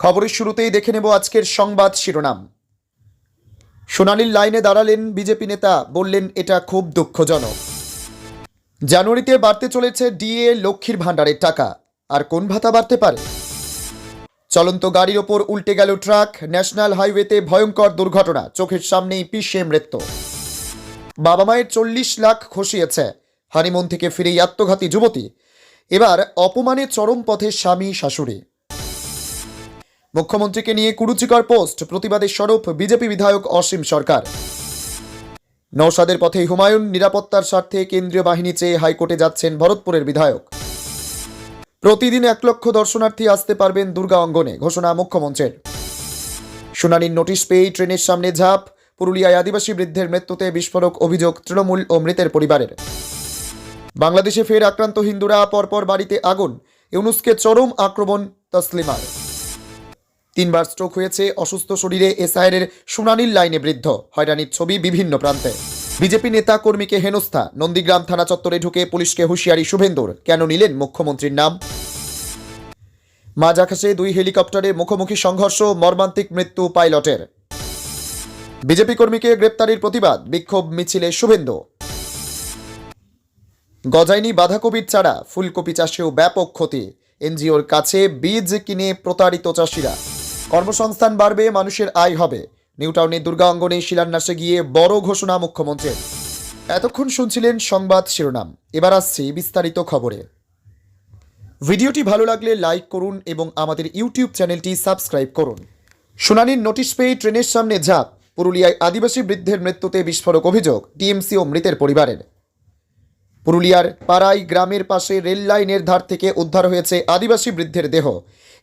খবরের শুরুতেই দেখে নেব আজকের সংবাদ শিরোনাম। সোনালির লাইনে দাঁড়ালেন বিজেপি নেতা, বললেন এটা খুব দুঃখজনক। জানুয়ারিতে বাড়তে চলেছে ডিএ লক্ষ্মীর ভাণ্ডারের টাকা, আর কোন ভাতা বাড়তে পারে? চলন্ত গাড়ির ওপর উল্টে গেল ট্রাক, ন্যাশনাল হাইওয়েতে ভয়ঙ্কর দুর্ঘটনা, চোখের সামনেই পিষে মৃত্যু। বাবা মায়ের চল্লিশ লাখ খসিয়েছে, হানিমুন থেকে ফিরেই আত্মঘাতী যুবতী। এবার অপমানে চরম পথে স্বামী, শাশুড়ি। মুখ্যমন্ত্রীকে নিয়ে কুরুচিকর পোস্ট প্রতিবাদের স্বরূপ বিজেপি বিধায়ক অসীম সরকার। নৌসাদের পথে হুমায়ুন নিরাপত্তার স্বার্থে কেন্দ্রীয় বাহিনী চেয়ে হাইকোর্টে যাচ্ছেন ভরতপুরের বিধায়ক। প্রতিদিন এক লক্ষ দর্শনার্থী আসতে পারবেন দুর্গা অঙ্গনে, ঘোষণা মুখ্যমন্ত্রীর। শুনানির নোটিশ পেয়েই ট্রেনের সামনে ঝাঁপ, পুরুলিয়ায় আদিবাসী বৃদ্ধের মৃত্যুতে বিস্ফোরক অভিযোগ তৃণমূল ও মৃতের পরিবারের। বাংলাদেশে ফের আক্রান্ত হিন্দুরা পরপর বাড়িতে আগুন, ইউনুসকে চরম আক্রমণ তসলিমার। তিনবার স্ট্রোক হয়েছে, অসুস্থ শরীরে এসআইয়ের শুনানির লাইনে বৃদ্ধ। হয়রানির ছবি বিভিন্ন প্রান্তে। বিজেপি নেতা কর্মীকে হেনস্থা। নন্দীগ্রাম থানা চত্বরে ঢুকে পুলিশকে হুঁশিয়ারি শুভেন্দুর। কেন নিলেন মুখ্যমন্ত্রীর নাম? মাঝাখাসে দুই হেলিকপ্টারে মুখোমুখি সংঘর্ষ, মর্মান্তিক মৃত্যু পাইলটের। বিজেপি কর্মীকে গ্রেপ্তারের প্রতিবাদ, বিক্ষোভ মিছিলে শুভেন্দু। গজায়নি বাঁধাকপির চারা, ফুলকপি চাষেও ব্যাপক ক্ষতি। এনজিওর কাছে বীজ কিনে প্রতারিত চাষিরা। কর্মসংস্থান বাড়বে, মানুষের আয় হবে। নিউটাউনের দুর্গা অঙ্গনে শিলান্যাসে গিয়ে বড় ঘোষণা মুখ্যমন্ত্রীর। এতক্ষণ শুনছিলেন সংবাদ শিরোনাম। এবার আসছি বিস্তারিত খবরে। ভিডিওটি ভালো লাগলে লাইক করুন এবং আমাদের ইউটিউব চ্যানেলটি সাবস্ক্রাইব করুন। শুনানির নোটিশ পেয়ে ট্রেনের সামনে ঝাঁপ। পুরুলিয়ায় আদিবাসী বৃদ্ধের মৃত্যুতে বিস্ফোরক অভিযোগ, টিএমসি ও মৃতের পরিবারের। পুরুলিয়ার পাড়াই গ্রামের পাশে রেল লাইনের ধার থেকে উদ্ধার হয়েছে আদিবাসী বৃদ্ধের দেহ।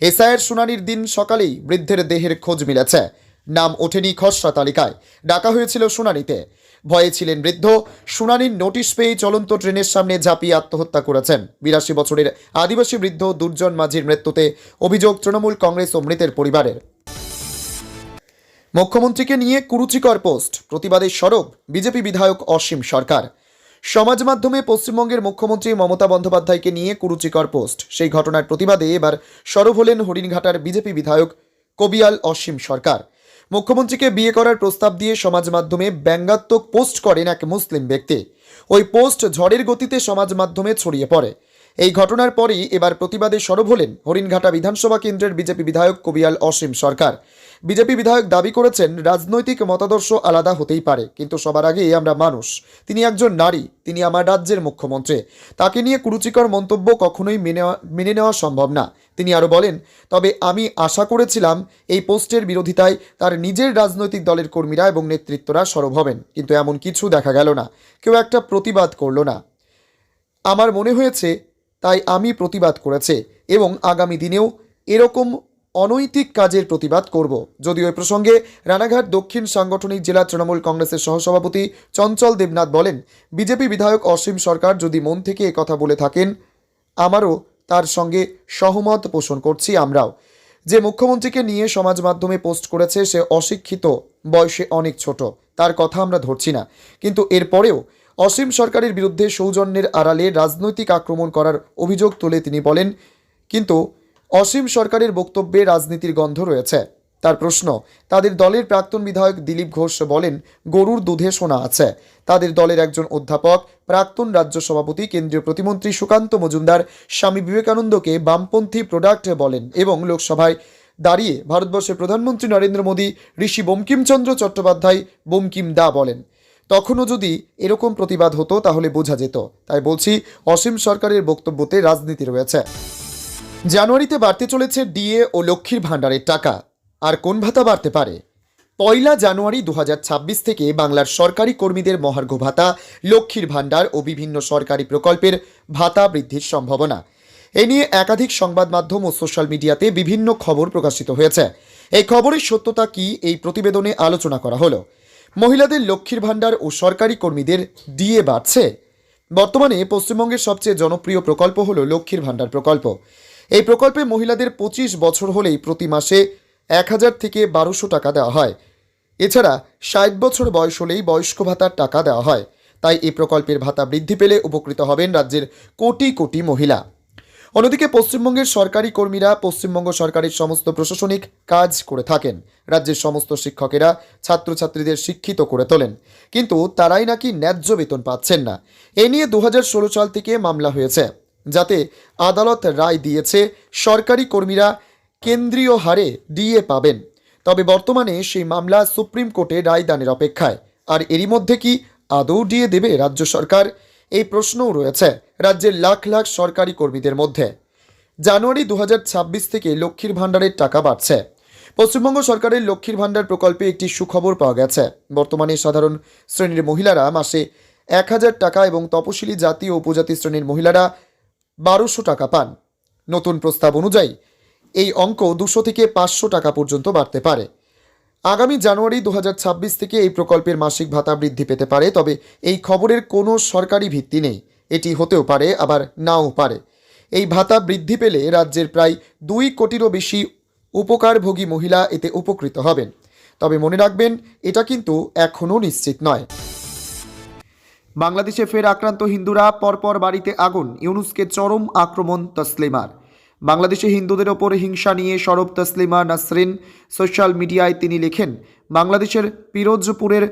এসআইয়ের শুনানির দিন সকালেই বৃদ্ধের দেহের খোঁজ মিলেছে। নাম ওঠেনি খসড়া তালিকায়। ডাকা হয়েছিল শুনানিতে। ভয়ে ছিলেন বৃদ্ধ। শুনানির নোটিশ পেয়ে চলন্ত ট্রেনের সামনে ঝাঁপিয়ে আত্মহত্যা করেছেন। বিরাশি বছরের আদিবাসী বৃদ্ধ দুর্জন মাঝির মৃত্যুতে অভিযোগ তৃণমূল কংগ্রেস ও মৃতের পরিবারের। মুখ্যমন্ত্রীকে নিয়ে কুরুচিকর পোস্ট। প্রতিবাদের স্বরূপ বিজেপি বিধায়ক অসীম সরকার। সমাজ মাধ্যমে পশ্চিমবঙ্গের মুখ্যমন্ত্রী মমতা বন্দ্যোপাধ্যায়কে নিয়ে কুরুচিকর পোস্ট। সেই ঘটনার প্রতিবাদে এবার সরব হলেন হরিণঘাটার বিজেপি বিধায়ক কবিয়াল অসীম সরকার। মুখ্যমন্ত্রীকে বিয়ে করার প্রস্তাব দিয়ে সমাজ মাধ্যমে ব্যঙ্গাত্মক পোস্ট করেন এক মুসলিম ব্যক্তি। ওই পোস্ট ঝড়ের গতিতে সমাজ মাধ্যমে ছড়িয়ে পড়ে। এই ঘটনার পরেই এবার প্রতিবাদে সরব হলেন হরিণঘাটা বিধানসভা কেন্দ্রের বিজেপি বিধায়ক কবিয়াল অসীম সরকার। বিজেপি বিধায়ক দাবি করেছেন, রাজনৈতিক মতাদর্শ আলাদা হতেই পারে, কিন্তু সবার আগে আমরা মানুষ। তিনি একজন নারী, তিনি আমার রাজ্যের মুখ্যমন্ত্রী। তাকে নিয়ে কুরুচিকর মন্তব্য কখনোই মেনে মেনে নেওয়া সম্ভব না। তিনি আরও বলেন, তবে আমি আশা করেছিলাম এই পোস্টের বিরোধিতায় তার নিজের রাজনৈতিক দলের কর্মীরা এবং নেতৃত্বরা সরব হবেন, কিন্তু এমন কিছু দেখা গেল না। কেউ একটা প্রতিবাদ করল না। আমার মনে হয়েছে, তাই আমি প্রতিবাদ করেছে এবং আগামী দিনেও এরকম অনৈতিক কাজের প্রতিবাদ করব। যদিও এ প্রসঙ্গে রানাঘাট দক্ষিণ সাংগঠনিক জেলা তৃণমূল কংগ্রেসের সহসভাপতি চঞ্চল দেবনাথ বলেন, বিজেপি বিধায়ক অসীম সরকার যদি মন থেকে কথা বলে থাকেন, আমারও তার সঙ্গে সহমত পোষণ করছি আমরাও। যে মুখ্যমন্ত্রীকে নিয়ে সমাজ মাধ্যমে পোস্ট করেছে, সে অশিক্ষিত, বয়সে অনেক ছোট, তার কথা আমরা ধরছি না। কিন্তু এরপরেও অসীম সরকারের বিরুদ্ধে সৌজন্যের আড়ালে রাজনৈতিক আক্রমণ করার অভিযোগ তুলে তিনি বলেন, কিন্তু অসীম সরকারের বক্তব্যে রাজনীতির গন্ধ রয়েছে। তার প্রশ্ন, তাদের দলের প্রাক্তন বিধায়ক দিলীপ ঘোষ বলেন, গরুর দুধে সোনা আছে। তাদের দলের একজন অধ্যাপক, প্রাক্তন রাজ্য সভাপতি, কেন্দ্রীয় প্রতিমন্ত্রী সুকান্ত মজুমদার, স্বামী বিবেকানন্দকে বামপন্থী প্রোডাক্ট বলেন এবং লোকসভায় দাঁড়িয়ে ভারতবর্ষের প্রধানমন্ত্রী নরেন্দ্র মোদী, ঋষি বঙ্কিমচন্দ্র চট্টোপাধ্যায়, বঙ্কিম দা বলেন। তখনও যদি এরকম প্রতিবাদ হতো, তাহলে বোঝা যেত। তাই বলছি, অসীম সরকারের বক্তব্যতে রাজনীতি রয়েছে। জানুয়ারিতে বাড়তে চলেছে ডিএ ও লক্ষ্মীর ভাণ্ডারের টাকা। আর কোন ভাতা বাড়তে পারে? পয়লা জানুয়ারি দু হাজার ছাব্বিশ থেকে বাংলার সরকারি কর্মীদের মহার্ঘ ভাতা, লক্ষ্মীর ভাণ্ডার ও বিভিন্ন সরকারি প্রকল্পের ভাতা বৃদ্ধির সম্ভাবনা। এ নিয়ে একাধিক সংবাদ মাধ্যম ও সোশ্যাল মিডিয়াতে বিভিন্ন খবর প্রকাশিত হয়েছে। এই খবরের সত্যতা কি এই প্রতিবেদনে আলোচনা করা হলো। মহিলাদের লক্ষ্মীর ভাণ্ডার ও সরকারি কর্মীদের ডিএ বাড়ছে? বর্তমানে পশ্চিমবঙ্গের সবচেয়ে জনপ্রিয় প্রকল্প হলো লক্ষ্মীর ভাণ্ডার প্রকল্প। এই প্রকল্পে মহিলাদের পঁচিশ বছর হলেই প্রতি মাসে এক হাজার থেকে বারোশো টাকা দেওয়া হয়। এছাড়া ষাট বছর বয়স হলেই বয়স্ক ভাতার টাকা দেওয়া হয়। তাই এই প্রকল্পের ভাতা বৃদ্ধি পেলে উপকৃত হবেন রাজ্যের কোটি কোটি মহিলা। অন্যদিকে পশ্চিমবঙ্গের সরকারি কর্মীরা পশ্চিমবঙ্গ সরকারের সমস্ত প্রশাসনিক কাজ করে থাকেন। রাজ্যের সমস্ত শিক্ষকেরা ছাত্রছাত্রীদের শিক্ষিত করে তোলেন। কিন্তু তারাই নাকি ন্যায্য বেতন পাচ্ছেন না। এ নিয়ে দু হাজার ষোলো সাল থেকে মামলা হয়েছে। যাতে আদালত রায় দিয়েছে, সরকারি কর্মীরা কেন্দ্রীয় হারে ডিএ পাবেন। তবে বর্তমানে সেই মামলা সুপ্রিম কোর্টে রায়দানের অপেক্ষায়। আর এরই মধ্যে কি আদৌ ডিএ দেবে রাজ্য সরকার? এই প্রশ্নও রয়েছে রাজ্যের লাখ লাখ সরকারি কর্মীদের মধ্যে। জানুয়ারি দু হাজার ছাব্বিশ থেকে লক্ষ্মীর ভাণ্ডারের টাকা বাড়ছে। পশ্চিমবঙ্গ সরকারের লক্ষ্মীর ভাণ্ডার প্রকল্পে একটি সুখবর পাওয়া গেছে। বর্তমানে সাধারণ শ্রেণির মহিলারা মাসে এক হাজার টাকা এবং তপশিলি জাতি ও উপজাতি শ্রেণির মহিলারা বারোশো টাকা পান। নতুন প্রস্তাব অনুযায়ী, এই অঙ্ক দুশো থেকে পাঁচশো টাকা পর্যন্ত বাড়তে পারে। আগামী জানুয়ারি দু হাজার ছাব্বিশ থেকে এই প্রকল্পের মাসিক ভাতা বৃদ্ধি পেতে পারে, তবে এই খবরের কোনো সরকারি ভিত্তি নেই। এটি হতেও পারে, আবার নাও পারে। এই ভাতা বৃদ্ধি পেলে রাজ্যের প্রায় দুই কোটিরও বেশি উপকারভোগী মহিলা এতে উপকৃত হবেন। তবে মনে রাখবেন, এটা কিন্তু এখনও নিশ্চিত নয়। বাংলাদেশে ফের আক্রান্ত হিন্দুরা পরপর বাড়িতে আগুন। ইউনুসকে চরম আক্রমণ তসলিমার। বাংলাদেশে হিন্দুদের ওপর হিংসা নিয়ে সরব তসলিমা নাসরিন। সোশ্যাল মিডিয়ায় তিনি লেখেন, বাংলাদেশের পিরোজপুরের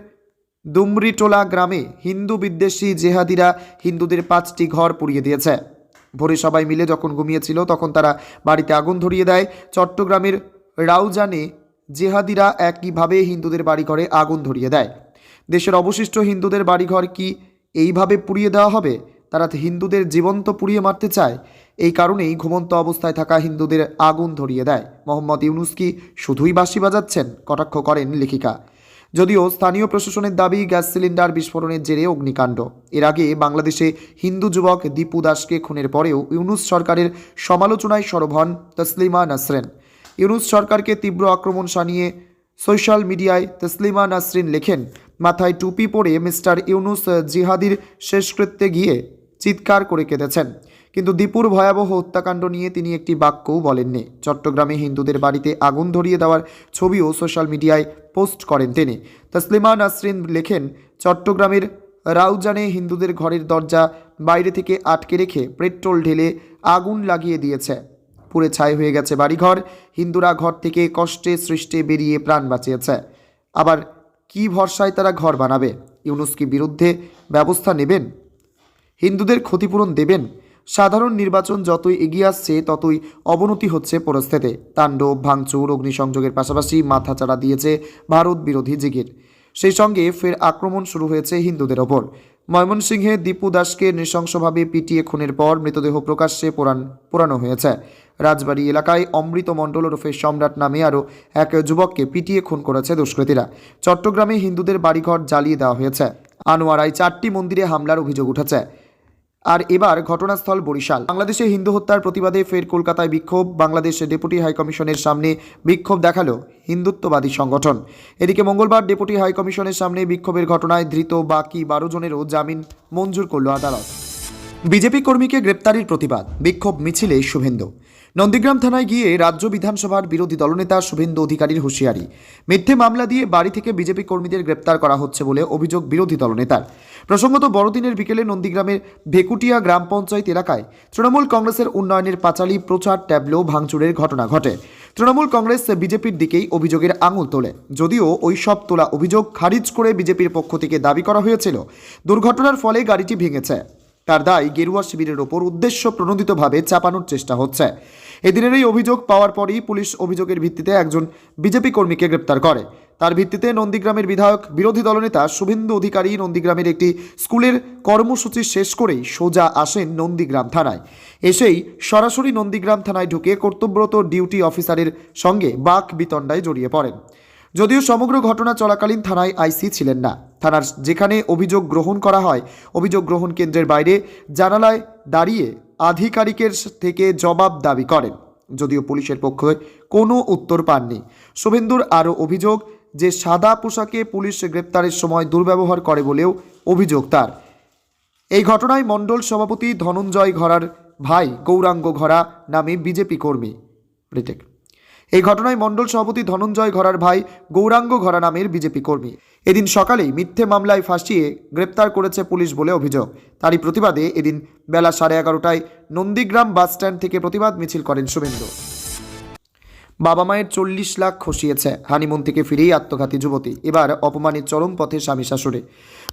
দুমরিটোলা গ্রামে হিন্দু বিদ্বেষী জেহাদিরা হিন্দুদের পাঁচটি ঘর পুড়িয়ে দিয়েছে। ভোরে সবাই মিলে যখন ঘুমিয়েছিল, তখন তারা বাড়িতে আগুন ধরিয়ে দেয়। চট্টগ্রামের রাউজানে জেহাদিরা একইভাবে হিন্দুদের বাড়িঘরে আগুন ধরিয়ে দেয়। দেশের অবশিষ্ট হিন্দুদের বাড়িঘর কি এইভাবে পুড়িয়ে দেওয়া হবে? তারা হিন্দুদের জীবন্ত পুড়িয়ে মারতে চায়। এই কারণেই ঘুমন্ত অবস্থায় থাকা হিন্দুদের আগুন ধরিয়ে দেয়। মোহাম্মদ ইউনুস কি শুধুই বাঁশি বাজাচ্ছেন? কটাক্ষ করেন লেখিকা। যদিও স্থানীয় প্রশাসনের দাবি, গ্যাস সিলিন্ডার বিস্ফোরণের জেরে অগ্নিকাণ্ড। এর আগে বাংলাদেশে হিন্দু যুবক দীপু দাসকে খুনের পরেও ইউনুস সরকারের সমালোচনায় সরব হন তসলিমা নাসরেন। ইউনুস সরকারকে তীব্র আক্রমণ শানিয়ে সোশ্যাল মিডিয়ায় তসলিমা নাসরিন লেখেন, মাথায় টুপি পরে মিস্টার ইউনুস জিহাদির শেষকৃত্যে গিয়ে চিৎকার করে কেঁদেছেন। কিন্তু দীপুর ভয়াবহ হত্যাকাণ্ড নিয়ে তিনি একটি বাক্যও বলেননি। চট্টগ্রামে হিন্দুদের বাড়িতে আগুন ধরিয়ে দেওয়ার ছবিও সোশ্যাল মিডিয়ায় পোস্ট করেন তিনি। তসলিমা নাসরিন লেখেন, চট্টগ্রামের রাউজানে হিন্দুদের ঘরের দরজা বাইরে থেকে আটকে রেখে পেট্রোল ঢেলে আগুন লাগিয়ে দিয়েছে। পুড়ে ছাই হয়ে গেছে বাড়িঘর। হিন্দুরা ঘর থেকে কষ্টে সৃষ্টে বেরিয়ে প্রাণ বাঁচিয়েছে। আবার কি ভরসায় তারা ঘর বানাবে? ইউনুস কি বিরুদ্ধে ব্যবস্থা নেবেন? হিন্দুদের ক্ষতিপূরণ দেবেন? সাধারণ নির্বাচন যতই এগিয়ে আসছে, ততই অবনতি হচ্ছে পরিস্থিতি তাণ্ডব, ভাঙচুর, অগ্নিসংযোগের পাশাপাশি মাথাচাড়া দিয়েছে ভারত বিরোধী জিগির। সেই সঙ্গে ফের আক্রমণ শুরু হয়েছে হিন্দুদের ওপর। ময়মনসিংহে দীপু দাসকে নৃশংসভাবে পিটিয়ে খুনের পর মৃতদেহ প্রকাশ্যে পোড়ান পোড়ানো হয়েছে। রাজবাড়ী এলাকায় অমৃত মণ্ডল ওরফে সম্রাট নামে আরও এক যুবককে পিটিয়ে খুন করেছে দুষ্কৃতীরা। চট্টগ্রামে হিন্দুদের বাড়িঘর জ্বালিয়ে দেওয়া হয়েছে। আনোয়ারায় চারটি মন্দিরে হামলার অভিযোগ উঠেছে। আর এবার ঘটনাস্থল বরিশাল। বাংলাদেশে হিন্দু হত্যার প্রতিবাদে ফের কলকাতায় বিক্ষোভ। বাংলাদেশ ডেপুটি হাইকমিশনের সামনে বিক্ষোভ দেখাল হিন্দুত্ববাদী সংগঠন। এদিকে মঙ্গলবার ডেপুটি হাইকমিশনের সামনে বিক্ষোভের ঘটনায় ধৃত বাকি বারো জনেরও জামিন মঞ্জুর করল আদালত। বিজেপি কর্মীকে গ্রেপ্তারির প্রতিবাদ। বিক্ষোভ মিছিলে শুভেন্দু। নন্দীগ্রাম থানায় গিয়ে রাজ্য বিধানসভার বিরোধী দলনেতা শুভেন্দু অধিকারীর হুঁশিয়ারি। মিথ্যে মামলা দিয়ে বাড়ি থেকে বিজেপি কর্মীদের গ্রেপ্তার করা হচ্ছে বলে অভিযোগ বিরোধী দলনেতার। প্রসঙ্গত, বড়দিনের বিকেলে নন্দীগ্রামের ভেকুটিয়া গ্রাম পঞ্চায়েত এলাকায় তৃণমূল কংগ্রেসের উন্নয়নের পাঁচালী প্রচার ট্যাবলো ভাঙচুরের ঘটনা ঘটে। তৃণমূল কংগ্রেস বিজেপির দিকেই অভিযোগের আঙুল তোলে। যদিও ওই সব তোলা অভিযোগ খারিজ করে বিজেপির পক্ষ থেকে দাবি করা হয়েছিল, দুর্ঘটনার ফলে গাড়িটি ভেঙেছে। তার দায় গেরুয়া শিবিরের ওপর উদ্দেশ্য প্রণোদিতভাবে চাপানোর চেষ্টা হচ্ছে। এদিনের এই অভিযোগ পাওয়ার পরই পুলিশ অভিযোগের ভিত্তিতে একজন বিজেপি কর্মীকে গ্রেপ্তার করে। তার ভিত্তিতে নন্দীগ্রামের বিধায়ক, বিরোধী দলনেতা শুভেন্দু অধিকারী নন্দীগ্রামের একটি স্কুলের কর্মসূচি শেষ করেই সোজা আসেন নন্দীগ্রাম থানায়। এসেই সরাসরি নন্দীগ্রাম থানায় ঢুকে কর্তব্যরত ডিউটি অফিসারের সঙ্গে বাক বিতণ্ডায় জড়িয়ে পড়েন। যদিও সমগ্র ঘটনা চলাকালীন থানায় আইসি ছিলেন না। থানার যেখানে অভিযোগ গ্রহণ করা হয়, অভিযোগ গ্রহণ কেন্দ্রের বাইরে জানালায় দাঁড়িয়ে আধিকারিকের থেকে জবাব দাবি করেন। যদিও পুলিশের পক্ষে কোনো উত্তর পাননি। শুভেন্দুর আরও অভিযোগ যে সাদা পোশাকে পুলিশ গ্রেপ্তারের সময় দুর্ব্যবহার করে বলেও অভিযোগ তার। এই ঘটনায় মণ্ডল সভাপতি ধনঞ্জয় ঘরার ভাই গৌরাঙ্গ ঘরা নামে বিজেপি কর্মী। রিটেক। এই ঘটনায় মণ্ডল সভাপতি ধনঞ্জয় ঘরার ভাই গৌরাঙ্গ ঘরা নামের বিজেপি কর্মী। এদিন সকালেই মিথ্যে মামলায় ফাঁসিয়ে গ্রেপ্তার করেছে পুলিশ বলে অভিযোগ। তারই প্রতিবাদে এদিন বেলা সাড়ে এগারোটায় নন্দীগ্রাম বাস স্ট্যান্ড থেকে প্রতিবাদ মিছিল করেন শুভেন্দু। বাবা মায়ের চল্লিশ লাখ খসিয়েছে। হানিমুন থেকে ফিরেই আত্মঘাতী যুবতী। এবার অপমানের চরম পথে স্বামী শাশুড়ে।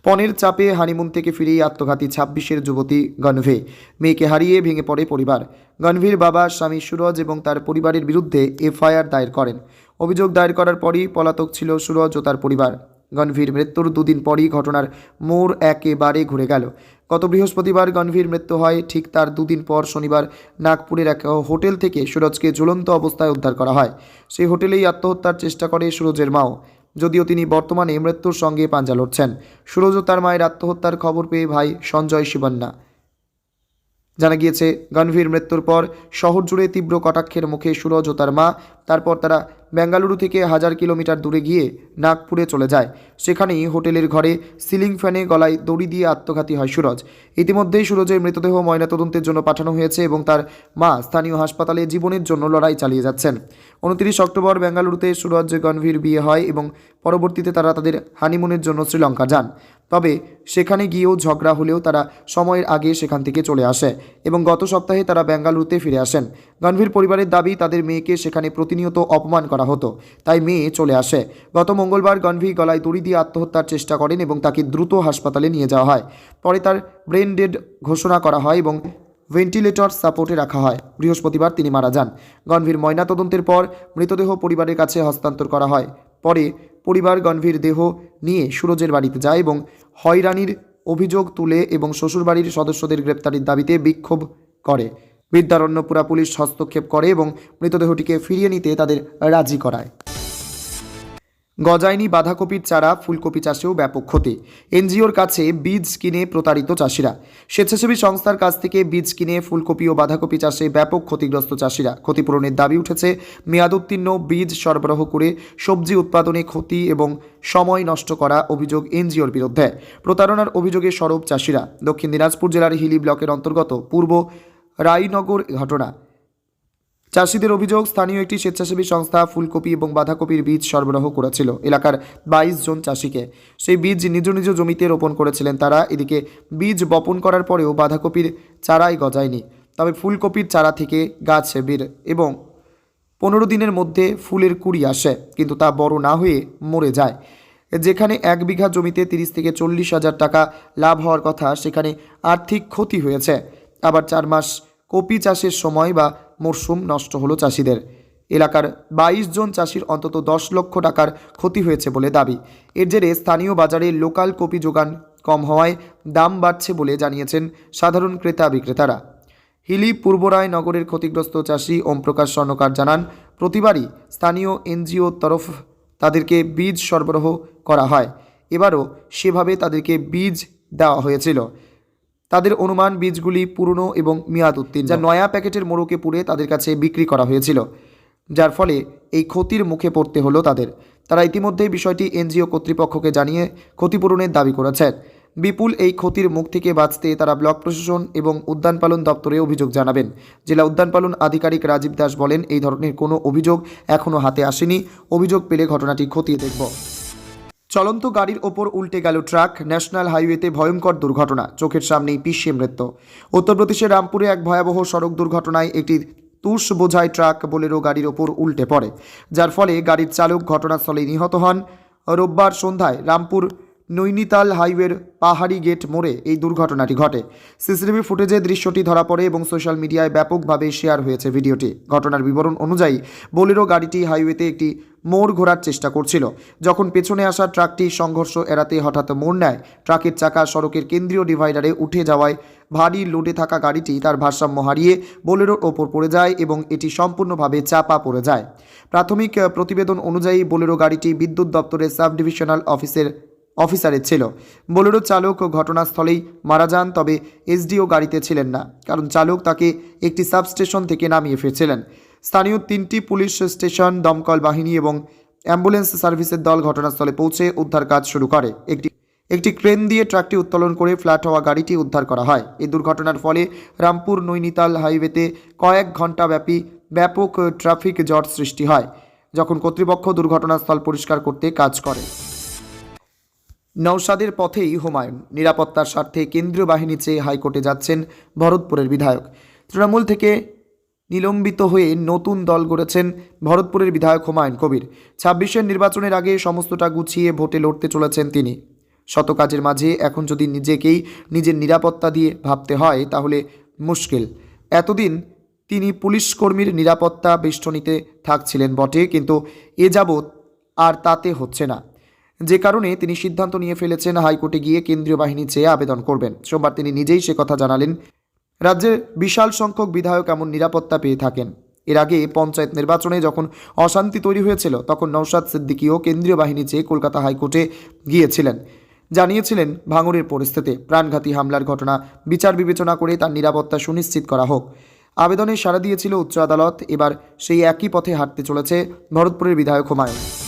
পনেরো চাপে হানিমুন থেকে ফিরেই আত্মঘাতী ছাব্বিশের যুবতী গণভে। মেয়েকে হারিয়ে ভেঙে পড়ে পরিবার। গণভীর বাবা, স্বামী সুরজ এবং তার পরিবারের বিরুদ্ধে এফআইআর দায়ের করেন। অভিযোগ দায়ের করার পরই পলাতক ছিল সুরজ ও তার পরিবার। গণভীর মৃত্যুর দুদিন পরই ঘটনার মোড় একেবারে ঘুরে গেল। গত বৃহস্পতিবার গণভীর মৃত্যু হয়, ঠিক তার দুদিন পর শনিবার নাগপুরের এক হোটেল থেকে সুরজকে ঝুলন্ত অবস্থায় উদ্ধার করা হয়। সেই হোটেলেই আত্মহত্যার চেষ্টা করে সুরজের মাও। যদিও তিনি বর্তমানে মৃত্যুর সঙ্গে পাঞ্জা লড়ছেন। সুরজ তার মায়ের আত্মহত্যার খবর পেয়ে ভাই সঞ্জয় শিবন্না। জানা গিয়েছে, গণভীর মৃত্যুর পর শহর জুড়ে তীব্র কটাক্ষের মুখে সুরজ ও তার মা। তারপর তারা বেঙ্গালুরু থেকে হাজার কিলোমিটার দূরে গিয়ে নাগপুরে চলে যায়। সেখানেই হোটেলের ঘরে সিলিং ফ্যানে গলায় দড়ি দিয়ে আত্মঘাতী হয় সুরজ। ইতিমধ্যেই সুরজের মৃতদেহ ময়নাতদন্তের জন্য পাঠানো হয়েছে এবং তার মা স্থানীয় হাসপাতালে জীবনের জন্য লড়াই চালিয়ে যাচ্ছেন। উনত্রিশ অক্টোবর বেঙ্গালুরুতে সুরজ গণভীর বিয়ে হয় এবং পরবর্তীতে তারা তাদের হানিমুনের জন্য শ্রীলঙ্কা যান। তবে সেখানে গিয়েও ঝগড়া হলেও তারা সময়ের আগে সেখান থেকে চলে আসে এবং গত সপ্তাহে তারা বেঙ্গালুরুতে ফিরে আসেন। গণভীর পরিবারের দাবি, তাদের মেয়েকে সেখানে প্রতিনিয়ত অপমান করা হতো, তাই মেয়ে চলে আসে। গত মঙ্গলবার গণভীর গলায় দড়ি দিয়ে আত্মহত্যার চেষ্টা করেন এবং তাকে দ্রুত হাসপাতালে নিয়ে যাওয়া হয়। পরে তার ব্রেন ডেড ঘোষণা করা হয় এবং ভেন্টিলেটর সাপোর্টে রাখা হয়। বৃহস্পতিবার তিনি মারা যান। গণভীর ময়নাতদন্তের পর মৃতদেহ পরিবারের কাছে হস্তান্তর করা হয়। পরে পরিবার গণভীর দেহ নিয়ে সুরজের বাড়িতে যায় এবং হয়রানির অভিযোগ তুলে এবং শ্বশুরবাড়ির সদস্যদের গ্রেপ্তারির দাবিতে বিক্ষোভ করে। বিদ্যারণ্যপুরা পুলিশ হস্তক্ষেপ করে এবং মৃতদেহটিকে ফিরিয়ে নিতে তাদের রাজি করায়। গজায়নি বাঁধাকপির চারা ফুলকপি চাষেও ব্যাপক ক্ষতি। এনজিওর কাছে বীজ কিনে প্রতারিত চাষিরা। স্বেচ্ছাসেবী সংস্থার কাছ থেকে বীজ কিনে ফুলকপি ও বাঁধাকপি চাষে ব্যাপক ক্ষতিগ্রস্ত চাষিরা। ক্ষতিপূরণের দাবি উঠেছে, মেয়াদোত্তীর্ণ বীজ সরবরাহ করে সবজি উৎপাদনে ক্ষতি এবং সময় নষ্ট করা অভিযোগ এনজিওর বিরুদ্ধে। প্রতারণার অভিযোগে সরব চাষিরা। দক্ষিণ দিনাজপুর জেলার হিলি ব্লকের অন্তর্গত পূর্ব রায়নগর ঘটনা। চাষিদের অভিযোগ, স্থানীয় একটি স্বেচ্ছাসেবী সংস্থা ফুলকপি এবং বাঁধাকপির বীজ সরবরাহ করেছিল। এলাকার বাইশ জন চাষিকে সেই বীজ নিজ নিজ জমিতে রোপণ করেছিলেন তারা। এদিকে বীজ বপন করার পরেও বাঁধাকপির চারাই গজায়নি। তবে ফুলকপির চারা থেকে গাছ বের এবং পনেরো দিনের মধ্যে ফুলের কুড়ি আসে, কিন্তু তা বড় না হয়ে মরে যায়। যেখানে এক বিঘা জমিতে তিরিশ থেকে চল্লিশ হাজার টাকা লাভ হওয়ার কথা, সেখানে আর্থিক ক্ষতি হয়েছে। আবার চার মাস কপি চাষের সময় বা মরশুম নষ্ট হলো চাষিদের। এলাকার বাইশ জন চাষির অন্তত দশ লক্ষ টাকার ক্ষতি হয়েছে বলে দাবি। এর জেরে স্থানীয় বাজারে লোকাল কপি যোগান কম হওয়ায় দাম বাড়ছে বলে জানিয়েছেন সাধারণ ক্রেতা বিক্রেতারা। হিলি পূর্বরায় নগরের ক্ষতিগ্রস্ত চাষি ওমপ্রকাশ স্বর্ণকার জানান, প্রতিবারই স্থানীয় এনজিও তরফ তাদেরকে বীজ সরবরাহ করা হয়। এবারও সেভাবে তাদেরকে বীজ দেওয়া হয়েছিল। তাদের অনুমান বীজগুলি পুরনো এবং মেয়াদ উত্তীর্ণ। যা নয়া প্যাকেটের মোড়কে পুড়ে তাদের কাছে বিক্রি করা হয়েছিল, যার ফলে এই ক্ষতির মুখে পড়তে হলো তাদের। তারা ইতিমধ্যেই বিষয়টি এনজিও কর্তৃপক্ষকে জানিয়ে ক্ষতিপূরণের দাবি করেছেন বিপুল এই ক্ষতির মুখ থেকে বাঁচতে তারা ব্লক প্রশাসন এবং উদ্যান পালন দপ্তরে অভিযোগ জানাবেন। জেলা উদ্যান পালন আধিকারিক রাজীব দাস বলেন, এই ধরনের কোনো অভিযোগ এখনও হাতে আসেনি। অভিযোগ পেলে ঘটনাটি খতিয়ে দেখব। চলন্ত গাড়ির ওপর উল্টে গেল ট্রাক, ন্যাশনাল হাইওয়েতে ভয়ঙ্কর দুর্ঘটনা, চোখের সামনেই পিষে মৃত্যু। উত্তরপ্রদেশের রামপুরে এক ভয়াবহ সড়ক দুর্ঘটনায় একটি তুষ বোঝাই ট্রাক বোলেরো গাড়ির ওপর উল্টে পড়ে, যার ফলে গাড়ির চালক ঘটনাস্থলে নিহত হন। রোববার সন্ধ্যায় রামপুর নৈনিতাল হাইওয়ের পাহাড়ি গেট মোড়ে এই দুর্ঘটনাটি ঘটে। সিসিটিভি ফুটেজে দৃশ্যটি ধরা পড়ে এবং সোশ্যাল মিডিয়ায় ব্যাপকভাবে শেয়ার হয়েছে ভিডিওটি। ঘটনার বিবরণ অনুযায়ী, বোলেরো গাড়িটি হাইওয়েতে একটি মোড় ঘোরার চেষ্টা করছিল। যখন পেছনে আসা ট্রাকটি সংঘর্ষ এড়াতে হঠাৎ মোড় নেয়, ট্রাকের চাকা সড়কের কেন্দ্রীয় ডিভাইডারে উঠে যাওয়ায় ভারী লোডে থাকা গাড়িটি তার ভারসাম্য হারিয়ে বোলেরোর ওপর পড়ে যায় এবং এটি সম্পূর্ণভাবে চাপা পড়ে যায়। প্রাথমিক প্রতিবেদন অনুযায়ী, বোলেরো গাড়িটি বিদ্যুৎ দপ্তরের সাব ডিভিশনাল অফিসের অফিসারের ছিল। বোলেরো চালক ঘটনাস্থলেই মারা যান, তবে এসডিও গাড়িতে ছিলেন না, কারণ চালক তাকে একটি সাবস্টেশন থেকে নামিয়ে ফিরছিলেন স্থানীয় তিনটি পুলিশ স্টেশন, দমকল বাহিনী এবং অ্যাম্বুলেন্স সার্ভিসের দল ঘটনাস্থলে পৌঁছে উদ্ধার কাজ শুরু করে। একটি একটি ক্রেন দিয়ে ট্রাকটি উত্তোলন করে ফ্ল্যাট হওয়া গাড়িটি উদ্ধার করা হয়। এই দুর্ঘটনার ফলে রামপুর নৈনিতাল হাইওয়েতে কয়েক ঘণ্টা ব্যাপী ব্যাপক ট্রাফিক জট সৃষ্টি হয়, যখন কর্তৃপক্ষ দুর্ঘটনাস্থল পরিষ্কার করতে কাজ করে। নৌসাদের পথেই হুমায়ুন নিরাপত্তার স্বার্থে কেন্দ্রীয় বাহিনী চেয়ে হাইকোর্টে যাচ্ছেন ভরতপুরের বিধায়ক। তৃণমূল থেকে নিলম্বিত হয়ে নতুন দল গড়েছেন ভরতপুরের বিধায়ক হুমায়ুন কবির। ছাব্বিশের নির্বাচনের আগে সমস্তটা গুছিয়ে ভোটে লড়তে চলেছেন তিনি। শত কাজের মাঝে এখন যদি নিজেকেই নিজের নিরাপত্তা দিয়ে ভাবতে হয়, তাহলে মুশকিল। এতদিন তিনি পুলিশ কর্মীর নিরাপত্তা বেষ্টনীতে থাকছিলেন বটে, কিন্তু এ যাবৎ আর তাতে হচ্ছে না। যে কারণে তিনি সিদ্ধান্ত নিয়ে ফেলেছেন, হাইকোর্টে গিয়ে কেন্দ্রীয় বাহিনী চেয়ে আবেদন করবেন। সোমবার তিনি নিজেই সে কথা জানালেন রাজ্যের বিশাল সংখ্যক বিধায়ক এমন নিরাপত্তা পেয়ে থাকেন। এর আগে পঞ্চায়েত নির্বাচনে যখন অশান্তি তৈরি হয়েছিল, তখন নৌশাদ সিদ্দিকিও কেন্দ্রীয় বাহিনী চেয়ে কলকাতা হাইকোর্টে গিয়েছিলেন। জানিয়েছিলেন ভাঙড়ের পরিস্থিতি, প্রাণঘাতী হামলার ঘটনা, বিচার বিবেচনা করে তার নিরাপত্তা সুনিশ্চিত করা হোক। আবেদনে সাড়া দিয়েছিল উচ্চ আদালত, এবার সেই একই পথে হাঁটতে চলেছে ভরতপুরের বিধায়ক হুমায়ুন।